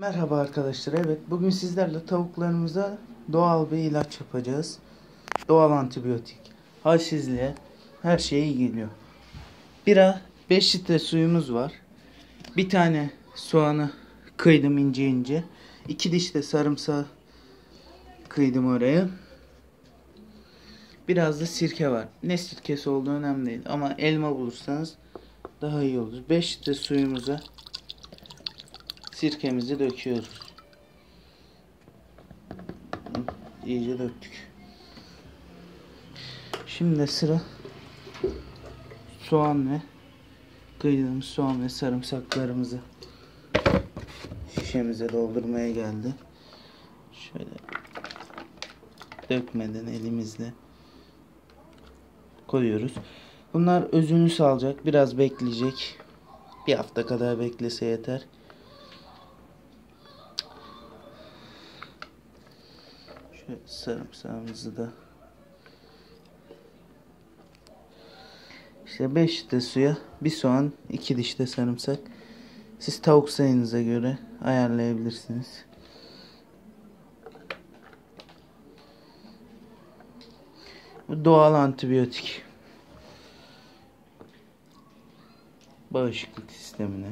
Merhaba arkadaşlar. Evet bugün sizlerle tavuklarımıza doğal bir ilaç yapacağız. Doğal antibiyotik. Halsizliğe her şeye iyi geliyor. Bira 5 litre suyumuz var. Bir tane soğanı kıydım ince ince. 2 diş de sarımsağı kıydım oraya. Biraz da sirke var. Ne sirkesi olduğu önemli değil. Ama elma bulursanız daha iyi olur. 5 litre suyumuza sirkemizi döküyoruz. İyice döktük. Şimdi sıra soğan ve kıydığımız soğan ve sarımsaklarımızı şişemize doldurmaya geldi. Şöyle dökmeden elimizle koyuyoruz. Bunlar özünü salacak. Biraz bekleyecek. Bir hafta kadar beklese yeter. Sarımsağımızı da İşte 5 litre suya bir soğan, 2 diş de sarımsak. Siz tavuk sayınıza göre ayarlayabilirsiniz. Bu doğal antibiyotik. Bağışıklık sistemine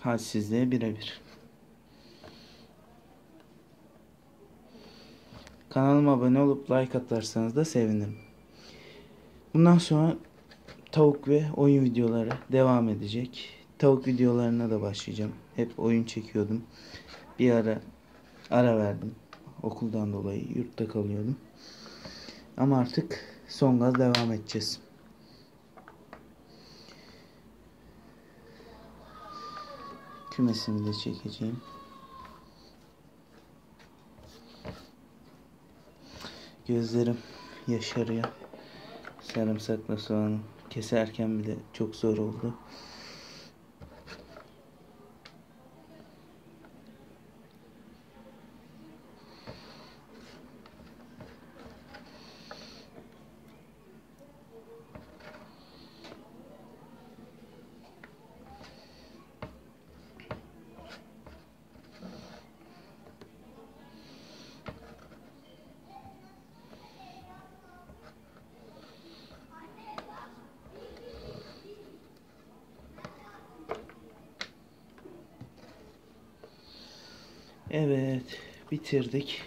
halsizliğe birebir. Kanalıma abone olup like atarsanız da sevinirim. Bundan sonra tavuk ve oyun videoları devam edecek. Tavuk videolarına da başlayacağım. Hep oyun çekiyordum. Bir ara ara verdim. Okuldan dolayı yurtta kalıyordum. Ama artık son gaz devam edeceğiz. Kümesimi de çekeceğim. Gözlerim yaşarıyor. Sarımsakla soğanı keserken bile çok zor oldu. Evet, bitirdik.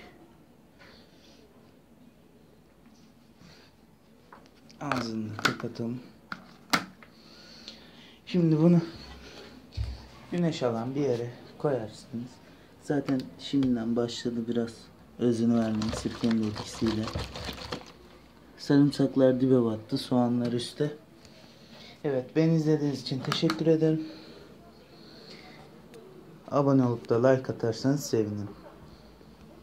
Ağzını kapatalım. Şimdi bunu güneş alan bir yere koyarsınız. Zaten şimdiden başladı biraz özünü vermeye sirkenin etkisiyle. Sarımsaklar dibe battı, soğanlar üstte. Evet, beni izlediğiniz için teşekkür ederim. Abone olup da like atarsanız sevinirim.